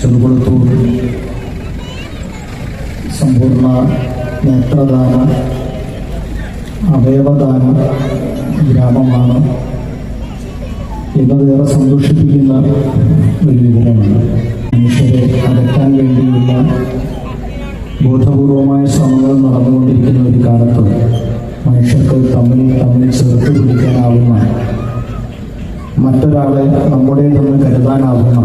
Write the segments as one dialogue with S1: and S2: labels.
S1: ചെറുകുളത്തൂർ സമ്പൂർണ നേത്രദാന അവയവദാന ഗ്രാമമാണ്. എന്നതേറെ സന്തോഷിപ്പിക്കുന്ന ഒരു വിവരമാണ് മനുഷ്യരെ അകറ്റാൻ വേണ്ടിയുള്ള ബോധപൂർവമായ ശ്രമങ്ങൾ നടന്നുകൊണ്ടിരിക്കുന്ന ഒരു കാലത്ത് മനുഷ്യർക്ക് തമ്മിൽ തമ്മിൽ ചേർത്ത് പിടിക്കാനാവുന്ന മറ്റൊരാളെ നമ്മുടെ തന്നെ കരുതാനാവുന്ന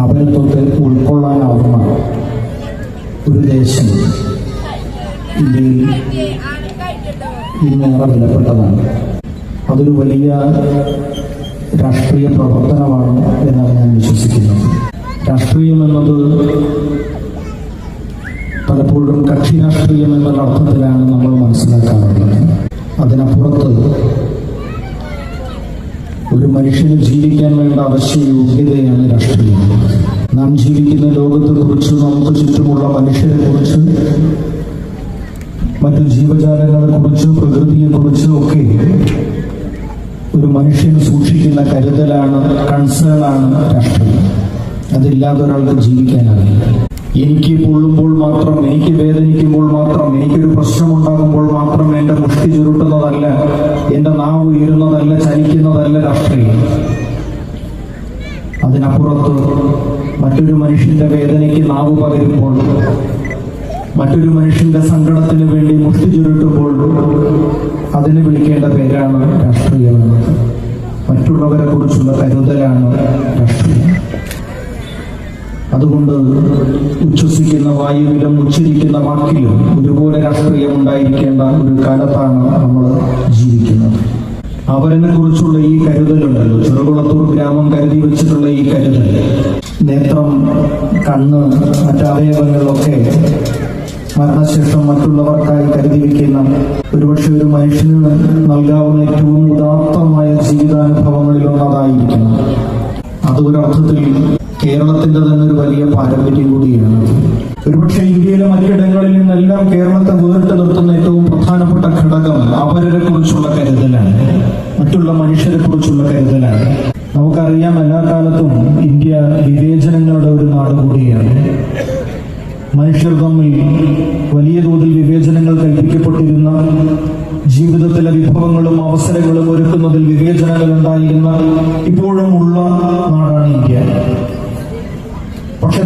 S1: അവരെ തൊട്ട് ഉൾക്കൊള്ളാനാവുന്ന ഒരു ദേശം ഇന്ത്യയിൽ ഇന്നേറെ വിലപ്പെട്ടതാണ്. അതൊരു വലിയ രാഷ്ട്രീയ പ്രവർത്തനമാണ് എന്നാണ് ഞാൻ വിശ്വസിക്കുന്നത്. രാഷ്ട്രീയം എന്നത് പലപ്പോഴും കക്ഷി രാഷ്ട്രീയം എന്നുള്ള അർത്ഥത്തിലാണ് നമ്മൾ മനസ്സിലാക്കാറുള്ളത്. അതിനപ്പുറത്ത് ഒരു മനുഷ്യന് ജീവിക്കാൻ വേണ്ട അവശ്യ യോഗ്യതയാണ് രാഷ്ട്രീയം. നാം ജീവിക്കുന്ന ലോകത്തെക്കുറിച്ച് നമുക്ക് ചുറ്റുമുള്ള മനുഷ്യരെ കുറിച്ച് മറ്റു ജീവജാലങ്ങളെ കുറിച്ച് പ്രകൃതിയെ കുറിച്ച് ഒക്കെ ഒരു മനുഷ്യന് സൂക്ഷിക്കുന്ന കരുതലാണ് കൺസേൺ ആണ് രാഷ്ട്രീയം. അതില്ലാതെ ഒരാൾക്ക് ജീവിക്കാനാവില്ല എനിക്ക് പൊള്ളുമ്പോൾ മാത്രം എനിക്ക് വേദനിക്കുമ്പോൾ മാത്രം എനിക്കൊരു പ്രശ്നമുണ്ടാകുമ്പോൾ മാത്രം എന്റെ മുഷ്ടി ചുരുട്ടുന്നതല്ല എന്റെ നാവ് ഉയരുന്നതല്ല ചലിക്കുന്നതല്ല രാഷ്ട്രീയം. അതിനപ്പുറത്ത് മറ്റൊരു മനുഷ്യന്റെ വേദനയ്ക്ക് നാവ് പകരുമ്പോൾ മറ്റൊരു മനുഷ്യന്റെ സങ്കടത്തിന് വേണ്ടി മുഷ്ടി ചുരുട്ടുമ്പോൾ അതിന് വിളിക്കേണ്ട പേരാണ് രാഷ്ട്രീയം. മറ്റുള്ളവരെ കുറിച്ചുള്ള കരുതലാണ് രാഷ്ട്രീയം. അതുകൊണ്ട് ഉച്ഛ്വസിക്കുന്ന വായുവിലും ഉച്ചരിക്കുന്ന വാക്കിലും ഒരുപോലെ രാഷ്ട്രീയം ഉണ്ടായിരിക്കേണ്ട ഒരു കാലത്താണ് നമ്മൾ ജീവിക്കുന്നത്. അവരനെ കുറിച്ചുള്ള ഈ കരുതലുണ്ടല്ലോ. ചെറുകുളത്തൂർ ഗ്രാമം കരുതി വെച്ചിട്ടുള്ള ഈ കരുതൽ. നേത്രം കണ്ണ് മറ്റവയവങ്ങളിലൊക്കെ മരണശേഷം മറ്റുള്ളവർക്കായി കരുതി വയ്ക്കുന്ന ഒരുപക്ഷെ ഒരു മനുഷ്യന് നൽകാവുന്ന ഏറ്റവും ഉദാത്തമായ ജീവിതാനുഭവങ്ങളിൽ ഒന്നതായിരിക്കണം അത് ഒരർത്ഥത്തിൽ കേരളത്തിന്റെ തന്നെ ഒരു വലിയ പാരമ്പര്യം കൂടിയാണ്. ഒരുപക്ഷെ ഇന്ത്യയിലെ മറ്റിടങ്ങളിൽ നിന്നെല്ലാം കേരളത്തെ വേറിട്ട് നിർത്തുന്ന ഏറ്റവും പ്രധാനപ്പെട്ട ഘടകം അവരെ കുറിച്ചുള്ള കരുതലാണ്. മറ്റുള്ള മനുഷ്യരെ കുറിച്ചുള്ള കരുതലാണ്. നമുക്കറിയാം എല്ലാ കാലത്തും ഇന്ത്യ വിവേചനങ്ങളുടെ ഒരു നാട് കൂടിയാണ്. മനുഷ്യർ തമ്മിൽ വലിയ തോതിൽ വിവേചനങ്ങൾ കൽപ്പിക്കപ്പെട്ടിരുന്ന ജീവിതത്തിലെ വിഭവങ്ങളും അവസരങ്ങളും ഒരുക്കുന്നതിൽ വിവേചനങ്ങൾ ഉണ്ടായിരുന്ന ഇപ്പോഴും ഉള്ള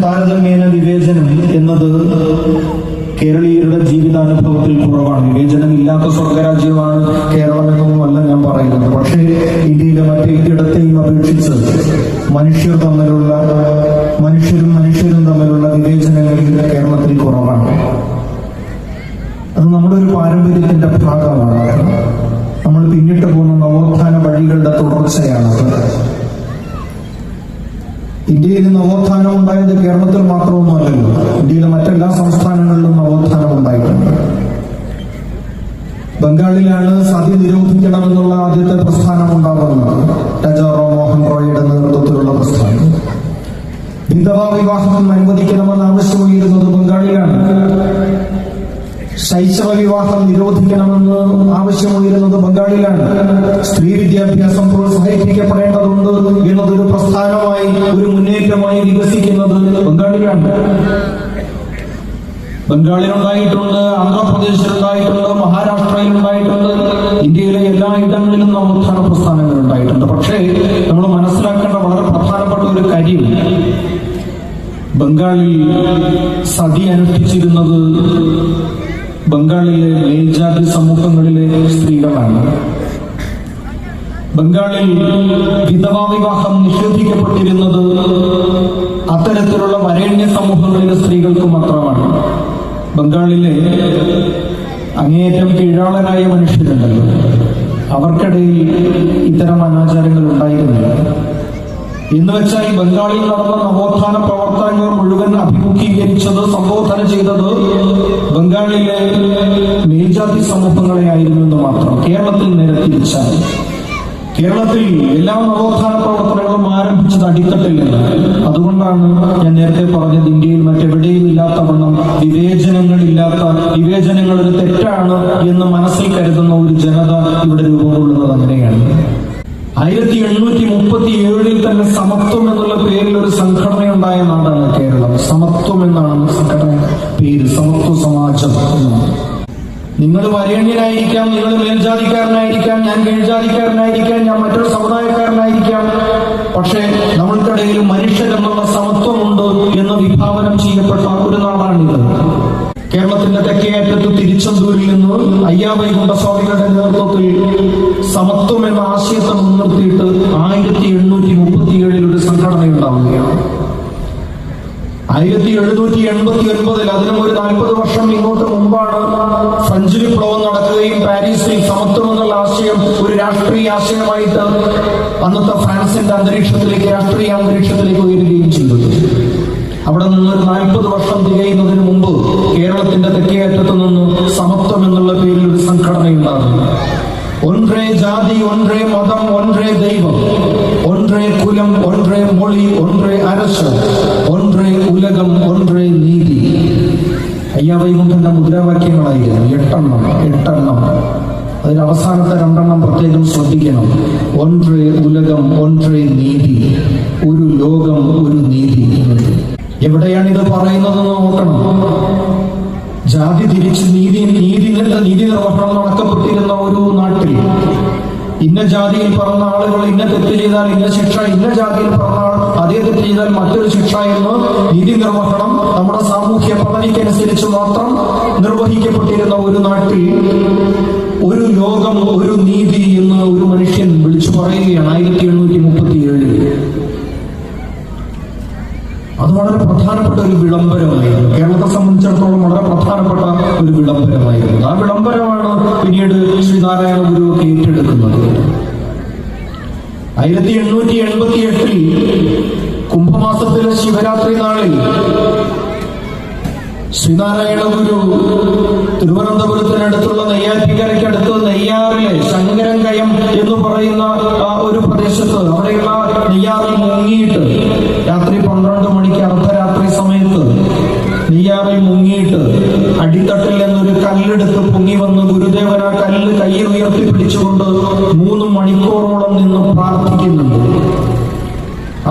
S1: താരതമ്യേന വിവേചനം എന്നത് കേരളീയരുടെ ജീവിതാനുഭവത്തിൽ കുറവാണ്. വിവേചനം ഇല്ലാത്ത സ്വർഗരാജ്യമാണ് കേരളം എന്നൊന്നുമല്ല ഞാൻ പറയുന്നത്. പക്ഷേ ഇന്ത്യയിലെ മറ്റേതിടത്തെയും അപേക്ഷിച്ച് മനുഷ്യർ തമ്മിലുള്ള മനുഷ്യരും മനുഷ്യരും തമ്മിലുള്ള വിവേചനങ്ങൾ കേരളത്തിൽ കുറവാണ്. അത് നമ്മുടെ ഒരു പാരമ്പര്യത്തിന്റെ ഭാഗമാണ്. നമ്മൾ പിന്നിട്ട് പോകുന്ന നവോത്ഥാന വഴികളുടെ തുടർച്ചയാണത് ഇന്ത്യയിൽ നവോത്ഥാനം ഉണ്ടായത് കേരളത്തിൽ മാത്രമൊന്നുമല്ലല്ലോ. ഇന്ത്യയിലെ മറ്റെല്ലാ സംസ്ഥാനങ്ങളിലും നവോത്ഥാനം ഉണ്ടായിട്ടുണ്ട്. ബംഗാളിലാണ് സതി നിരോധിക്കണമെന്നുള്ള ആദ്യത്തെ പ്രസ്ഥാനം ഉണ്ടാകുന്നത്. രാജാറാം മോഹൻ റോയിയുടെ നേതൃത്വത്തിലുള്ള പ്രസ്ഥാനം. വിധവാ വിവാഹം അനുവദിക്കണമെന്ന് ആവശ്യമായിരുന്നത് ശൈശവ വിവാഹം നിരോധിക്കണമെന്ന് ആവശ്യമുയരുന്നത് ബംഗാളിലാണ്. സ്ത്രീ വിദ്യാഭ്യാസം പ്രോത്സാഹിപ്പിക്കപ്പെടേണ്ടതുണ്ട് എന്നതൊരു പ്രസ്ഥാനമായി ഒരു മുന്നേറ്റമായി വികസിക്കുന്നത് ബംഗാളിലാണ്. ബംഗാളിലുണ്ടായിട്ടുണ്ട് ആന്ധ്രാപ്രദേശിലുണ്ടായിട്ടുണ്ട് മഹാരാഷ്ട്രയിൽ ഉണ്ടായിട്ടുണ്ട് ഇന്ത്യയിലെ എല്ലാ ഇടങ്ങളിലും നവോത്ഥാന പ്രസ്ഥാനങ്ങൾ ഉണ്ടായിട്ടുണ്ട്. പക്ഷേ നമ്മൾ മനസ്സിലാക്കേണ്ട വളരെ പ്രധാനപ്പെട്ട ഒരു കാര്യം ബംഗാളിൽ സതി അനുഷ്ഠിച്ചിരുന്നത് ബംഗാളിലെ മേൽജാതി സമൂഹങ്ങളിലെ സ്ത്രീകളാണ്. ബംഗാളിൽ വിധവാ വിവാഹം നിഷേധിക്കപ്പെട്ടിരുന്നത് അത്തരത്തിലുള്ള വരേണ്യ സമൂഹങ്ങളിലെ സ്ത്രീകൾക്ക് മാത്രമാണ്. ബംഗാളിലെ അങ്ങേയറ്റം കീഴാളരായ മനുഷ്യരുണ്ടല്ലോ. അവർക്കിടയിൽ ഇത്തരം അനാചാരങ്ങൾ ഉണ്ടായിരുന്നില്ല. എന്ന് വെച്ചാൽ ഈ ബംഗാളിൽ നടന്ന നവോത്ഥാന പ്രവർത്തനങ്ങൾ മുഴുവൻ അഭിമുഖീകരിച്ചത് സംബോധന ചെയ്തത് ബംഗാളിലെ മേൽജാതി സമൂഹങ്ങളെ ആയിരുന്നു എന്ന് മാത്രം. കേരളത്തിൽ നേരെ തിരിച്ചാൽ കേരളത്തിൽ എല്ലാ നവോത്ഥാന പ്രവർത്തനങ്ങളും ആരംഭിച്ചത് അടിത്തട്ടിൽ അതുകൊണ്ടാണ് ഞാൻ നേരത്തെ പറഞ്ഞത് ഇന്ത്യയിൽ മറ്റെവിടെയും ഇല്ലാത്ത വണ്ണം വിവേചനങ്ങളില്ലാത്ത വിവേചനങ്ങൾ ഒരു തെറ്റാണ് എന്ന് മനസ്സിൽ കരുതുന്ന ഒരു ജനത ഇവിടെ രൂപം കൊള്ളുന്നത് അങ്ങനെയാണ്. ആയിരത്തി എണ്ണൂറ്റി മുപ്പത്തി ഏഴിൽ തന്നെ സമത്വം എന്നുള്ള പേരിൽ ഒരു സംഘടന ഉണ്ടായ നാടാണ് കേരളം. സമത്വം എന്നാണ് സംഘടന പേര്. സമത്വ സമാജം എന്നാണ് നിങ്ങൾ വരേണ്യനായിരിക്കാം നിങ്ങൾ മേൽജാതിക്കാരനായിരിക്കാം ഞാൻ കീഴ്ജാതിക്കാരനായിരിക്കാം ഞാൻ മറ്റൊരു സമുദായക്കാരനായിരിക്കാം. പക്ഷേ നമ്മൾക്കിടയിൽ മനുഷ്യരെന്നുള്ള സമത്വമുണ്ട് എന്ന് വിഭാവനം ചെയ്യപ്പെട്ട ഒരു നാടാണിത്. കേരളത്തിന്റെ തെക്കേ തിരുച്ചെന്തൂരിൽ നിന്ന് അയ്യാവൈകുണ്ഠ സ്വാമികളുടെ നേതൃത്വത്തിൽ സമത്വം എന്ന ആശയത്തെ മുൻനിർത്തിയിട്ട് ആയിരത്തി എണ്ണൂറ്റി മുപ്പത്തിയേഴിൽ ഒരു സംഘടന ഉണ്ടാവുകയാണ് ആയിരത്തി എഴുന്നൂറ്റി എൺപത്തി ഒൻപതിൽ അതിനും ഒരു നാൽപ്പത് വർഷം ഇങ്ങോട്ട് മുമ്പാണ് ഫ്രഞ്ച് വിപ്ലവം നടക്കുകയും പാരീസിൽ സമത്വം എന്നുള്ള ആശയം ഒരു രാഷ്ട്രീയ ആശയമായിട്ട് അന്നത്തെ ഫ്രാൻസിന്റെ അന്തരീക്ഷത്തിലേക്ക് രാഷ്ട്രീയ അന്തരീക്ഷത്തിലേക്ക് ഉയരുകയും ചെയ്തത് അവിടെ നിന്ന് നാൽപ്പത് വർഷം തികയുന്നതിന് മുമ്പ് കേരളത്തിന്റെ തെക്കേയറ്റത്ത് നിന്ന് സമത്വം എന്നുള്ള പേരിൽ ഒരു സംഘടന ഉണ്ടാകുന്നു ഒൻറേ ജാതി ഒൻറേ മതം ഒൻറേ ദൈവം ഒൻറേ കുലം ഒൻറേ മൊഴി ഒൻറേ അരശ് ഒൻറേ ഉലകം ഒൻറേ നീതി. അയ്യാ വൈകുണ്ഠന്റെ മുദ്രാവാക്യങ്ങളായിരുന്നു എട്ടെണ്ണം എട്ടെണ്ണം. അതിൽ അവസാനത്തെ രണ്ടെണ്ണം പ്രത്യേകം ശ്രദ്ധിക്കണം. ഒൻറേ ഉലകം ഒൻറേ നീതി. ഒരു ലോകം ഒരു എവിടെയാണ് ഇത് പറയുന്നത് നോക്കണം. ജാതി തിരിച്ച് നീതി നീതി നീതി നിർവഹണം നടക്കപ്പെട്ടിരുന്ന ഒരു നാട്ടിൽ ഇന്ന ജാതിയിൽ പറഞ്ഞ ആളുകൾ ഇന്ന തെറ്റ് ചെയ്താൽ ഇന്ന ശിക്ഷ ഇന്ന ജാതിയിൽ പറഞ്ഞ ആൾ അതേ തെറ്റ് ചെയ്താൽ മറ്റൊരു ശിക്ഷ എന്ന് നീതി നിർവഹണം നമ്മുടെ സാമൂഹ്യ പദവിക്കനുസരിച്ച് മാത്രം നിർവഹിക്കപ്പെട്ടിരുന്ന ഒരു നാട്ടിൽ ഒരു ലോകം ഒരു നീതി എന്ന് ഒരു മനുഷ്യൻ വിളിച്ചു പറയുകയാണ്. ആയിരത്തി എണ്ണൂറ്റി മുപ്പത്തി ഏഴിൽ അത് വളരെ പ്രധാനപ്പെട്ട ഒരു വിളംബരമായിരുന്നു. കേരളത്തെ സംബന്ധിച്ചിടത്തോളം വളരെ പ്രധാനപ്പെട്ട ഒരു വിളംബരമായിരുന്നു. ആ വിളംബരമാണ് പിന്നീട് ശ്രീനാരായണ ഗുരു ഏറ്റെടുക്കുന്നത്. ആയിരത്തി എണ്ണൂറ്റി എൺപത്തി എട്ടിൽ കുംഭമാസത്തിലെ ശിവരാത്രി നാളിൽ ശ്രീനാരായണ ഗുരു തിരുവനന്തപുരത്തിനടുത്തുള്ള നെയ്യാറ്റിക്കരയ്ക്കടുത്ത് നെയ്യാറിലെ ശങ്കരങ്കയം എന്ന് പറയുന്ന ആ ഒരു പ്രദേശത്ത് അവിടെയുള്ള നെയ്യാറിൽ മുങ്ങിയിട്ട് രാത്രി പന്ത്രണ്ട് മണിക്ക് അർദ്ധരാത്രി സമയത്ത് നെയ്യാറിൽ മുങ്ങിയിട്ട് അടിത്തട്ടിൽ നിന്നൊരു കല്ലെടുത്ത് പൊങ്ങി വന്ന് ഗുരുദേവൻ ആ കല്ല് കയ്യിൽ ഉയർത്തി പിടിച്ചുകൊണ്ട് മൂന്ന് മണിക്കൂറോളം നിന്ന് പ്രാർത്ഥിക്കുന്നുണ്ട്.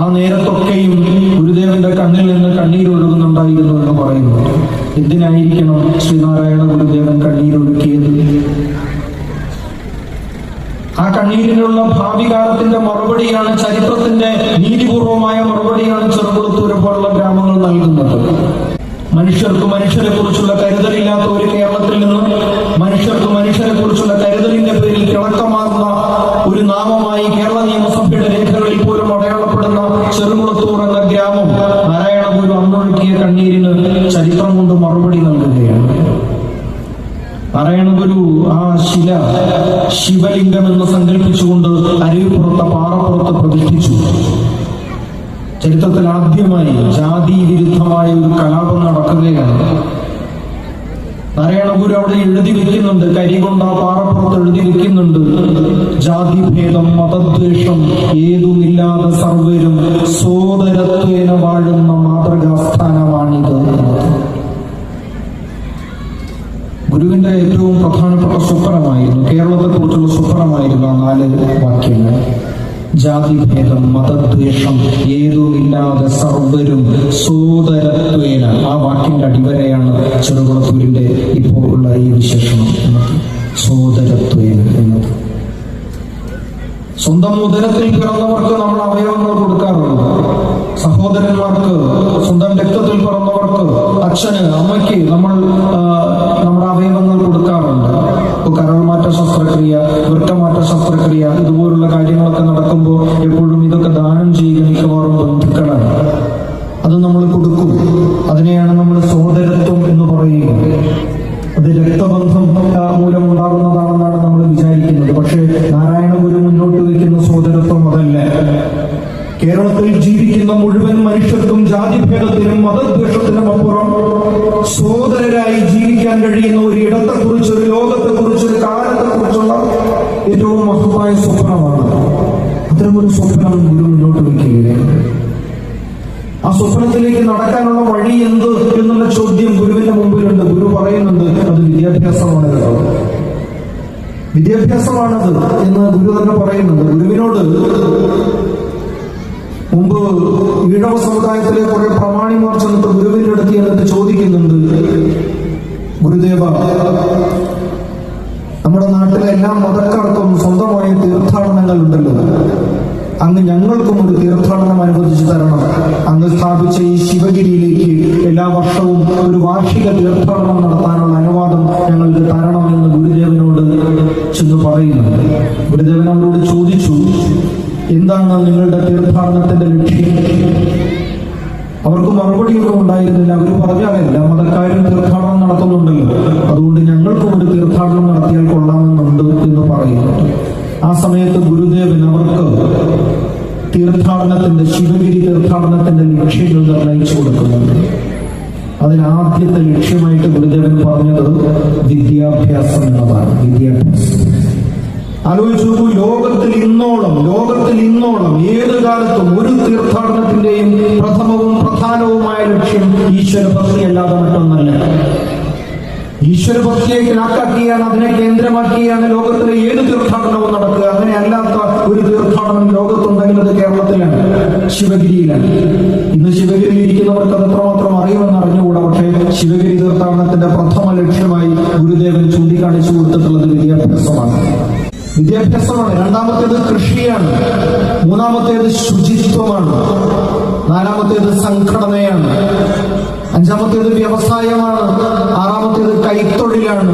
S1: ആ നേരത്തൊക്കെയും ഗുരുദേവന്റെ കണ്ണിൽ നിന്ന് കണ്ണീരൊഴുകുന്നുണ്ടായിരുന്നു എന്ന് പറയുന്നു. എന്തിനായിരിക്കണം ശ്രീനാരായണ ഗുരുദേവൻ കണ്ണീരൊഴുക്കിയത് ആ കണ്ണീരിനുള്ള ഭാവി കാലത്തിന്റെ മറുപടിയാണ് ചരിത്രത്തിന്റെ നീതിപൂർവമായ മറുപടിയാണ് ചെറുകുളത്തൂര് പോലുള്ള ഗ്രാമങ്ങൾ നൽകുന്നത്. മനുഷ്യർക്ക് മനുഷ്യരെ കുറിച്ചുള്ള കരുതലില്ലാത്ത ഒരു കേരളത്തിൽ നിന്ന് മനുഷ്യർക്ക് മനുഷ്യരെ കുറിച്ചുള്ള കരുതലിന്റെ പേരിൽ കിളക്കമാർന്ന ഒരു നാമമായി കേരള നിയമസഭയുടെ രേഖകളിൽ പോലും അടയാളപ്പെടുന്ന ചെറുകുളത്തൂർ എന്ന ഗ്രാമം നാരായണപുരം അന്നൊഴുക്കിയ കണ്ണീരിന് ചരിത്രം കൊണ്ട് മറുപടി നൽകുകയാണ്. നാരായണ ഗുരു ആ ശില ശിവലിംഗം എന്ന് സങ്കല്പിച്ചുകൊണ്ട് അരുവിപ്പുറത്ത് പാറപ്പുറത്ത് പ്രതിഷ്ഠിച്ചു. ചരിത്രത്തിൽ ആദ്യമായി ജാതി വിരുദ്ധമായ ഒരു കലാപം നടക്കുകയാണ്. നാരായണപുരം അവിടെ എഴുതി വെക്കുന്നുണ്ട് കരികൊണ്ട പാറപ്പുറത്ത് എഴുതി വെക്കുന്നുണ്ട്. ജാതി ഭേദം മതദ്വേഷം ഏതുമില്ലാതെ സർവരും സോദരത്വേന വാഴുന്ന മാതൃകാസ്ഥാനമാണിത്. ഗുരുവിന്റെ ഏറ്റവും പ്രധാനപ്പെട്ട സ്വപ്നമായിരുന്നു കേരളത്തെ കുറിച്ചുള്ള സ്വപ്നമായിരുന്നു ആ നാല് വാക്യങ്ങൾ. ജാതിഭേദം മതദ്വേഷം ഏതുമില്ലാതെ സർവരും സൂതരത്വേന. ആ വാക്കിന്റെ അടിവരയാണ് ചെറുകുളത്തൂരിന്റെ ഇപ്പോൾ ഉള്ള ഈ വിശേഷണം സൂതരത്വേന എന്നത്. സ്വന്തം ഉദരത്തിൽ പിറന്നവർക്ക് നമ്മൾ അവയവങ്ങൾ കൊടുക്കാറുണ്ട്. സഹോദരന്മാർക്ക് സ്വന്തം രക്തത്തിൽ പിറന്നവർക്ക് അച്ഛന് അമ്മയ്ക്ക് നമ്മൾ നമ്മുടെ അവയവങ്ങൾ കൊടുക്കാറുണ്ട്. കരൾമാറ്റ ശസ്ത്രക്രിയ വൃക്കമാറ്റ ശസ്ത്രക്രിയ ഇതുപോലുള്ള കഴിയുന്ന ഒരു ഇടത്തെക്കുറിച്ച് ഒരു ലോകത്തെക്കുറിച്ച് ഒരു കാലത്തെക്കുറിച്ചുള്ള ഏറ്റവും മഹത്തായ സ്വപ്നമാണ്. അത്തരമൊരു സ്വപ്നം ഗുരു മുന്നോട്ട് വയ്ക്കുകയാണ്. ആ സ്വപ്നത്തിലേക്ക് നടക്കാനുള്ള വഴി എന്ത് എന്നുള്ള ചോദ്യം ഗുരുവിന്റെ മുമ്പിലുണ്ട്. ഗുരു പറയുന്നുണ്ട് അത് വിദ്യാഭ്യാസമാണ് വിദ്യാഭ്യാസമാണത് എന്ന് ഗുരു തന്നെ പറയുന്നുണ്ട്. ഗുരുവിനോട് മുമ്പ് ഈഴവ സമുദായത്തിലെ കുറെ ചെന്ന് പറയുന്നുണ്ട് ഗുരുദേവൻ അവരോട് ചോദിച്ചു എന്താണ് നിങ്ങളുടെ തീർത്ഥാടനത്തിന്റെ ലക്ഷ്യം? അവർക്ക് മറുപടിയൊന്നും ഉണ്ടായിരുന്നില്ല. അവർ പറഞ്ഞാൽ എല്ലാ മതക്കാരും തീർത്ഥാടനം നടത്തുന്നുണ്ടല്ലോ. അതുകൊണ്ട് ഞങ്ങൾക്കും ഒരു തീർത്ഥാടനം നടത്തിയാൽ കൊള്ളാമെന്നുണ്ട് എന്ന് പറയുന്നു. ആ സമയത്ത് ഗുരുദേവൻ അവർക്ക് തീർത്ഥാടനത്തിന്റെ ശിവഗിരി തീർത്ഥാടനത്തിന്റെ ലക്ഷ്യങ്ങൾ നിർണയിച്ചു കൊടുക്കുന്നുണ്ട്. അതിനാദ്യത്തെ ലക്ഷ്യമായിട്ട് ഗുരുദേവൻ പറഞ്ഞത് വിദ്യാഭ്യാസം എന്നതാണ്. വിദ്യാഭ്യാസം. ആലോചിച്ചു നോക്കൂ ലോകത്തിൽ ഇന്നോളം ലോകത്തിൽ ഇന്നോളം ഏത് കാലത്തും ഒരു തീർത്ഥാടനത്തിന്റെയും പ്രഥമവും പ്രധാനവുമായ ലക്ഷ്യം ഈശ്വരഭക്തി അല്ലാതെ മറ്റൊന്നല്ല. ഈശ്വരഭക്തിയെ കണക്കാക്കിയാണ് അതിനെ കേന്ദ്രമാക്കിയാണ് ലോകത്തിലെ ഏത് തീർത്ഥാടനവും നടക്കുക. അങ്ങനെ അല്ലാത്ത ഒരു തീർത്ഥാടനം ലോകത്തുണ്ടെങ്കിൽ അത് കേരളത്തിലാണ് ശിവഗിരിയിലാണ്. ഇന്ന് ശിവഗിരിയിൽ ഇരിക്കുന്നവർക്ക് അത് എത്രമാത്രം അറിയുമെന്ന് അറിഞ്ഞുകൂടാ പക്ഷേ ശിവഗിരി തീർത്ഥാടനത്തിന്റെ പ്രഥമ ലക്ഷ്യമായി ഗുരുദേവൻ ചൂണ്ടിക്കാണിച്ചു കൊടുത്തിട്ടുള്ളത് വിദ്യാഭ്യാസമാണ്. വിദ്യാഭ്യാസമാണ്. രണ്ടാമത്തേത് കൃഷിയാണ്. മൂന്നാമത്തേത് ശുചിത്വമാണ്. നാലാമത്തേത് സംഘടനയാണ്. അഞ്ചാമത്തേത് വ്യവസായമാണ്. ആറാമത്തേത് കൈത്തൊഴിലാണ്.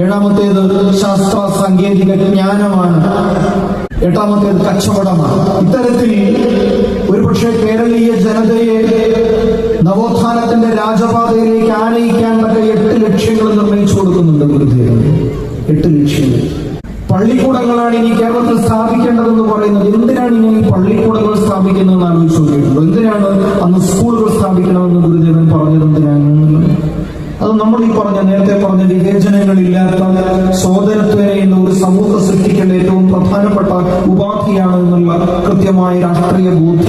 S1: ഏഴാമത്തേത് ശാസ്ത്ര സാങ്കേതിക ജ്ഞാനമാണ്. എട്ടാമത്തേത് കച്ചവടമാണ്. ഇത്തരത്തിൽ ഒരുപക്ഷെ കേരളീയ ജനതയെ നവോത്ഥാനത്തിന്റെ രാജപാതയിലേക്ക് ആനയിക്കാൻ പറ്റ എട്ട് ലക്ഷ്യങ്ങൾ നിർണയിച്ചു കൊടുക്കുന്നുണ്ട് ഗുരുദേവൻ. എട്ട് ലക്ഷ്യങ്ങൾ. പള്ളിക്കൂടങ്ങളാണ് ഇനി കേരളത്തിൽ സ്ഥാപിക്കേണ്ടതെന്ന് പറയുന്നത്. എന്തിനാണ് ഇനി പള്ളിക്കൂടങ്ങൾ സ്ഥാപിക്കുന്നതെന്ന് ആലോചിച്ച് നോക്കിയിട്ടുണ്ടോ എന്തിനാണ് അന്ന് സ്കൂളുകൾ സ്ഥാപിക്കണമെന്ന് ഗുരുദേവൻ പറഞ്ഞത് എന്തിനാണ്? അത് നമ്മൾ ഈ പറഞ്ഞ നേരത്തെ പറഞ്ഞ വിവേചനങ്ങളില്ലാത്ത സോദരത്വനെ എന്ന ഒരു സമൂഹ സൃഷ്ടിക്കേണ്ട ഏറ്റവും പ്രധാനപ്പെട്ട ഉപാധിയാണ് എന്നുള്ള കൃത്യമായ രാഷ്ട്രീയ കൂടിയാണ്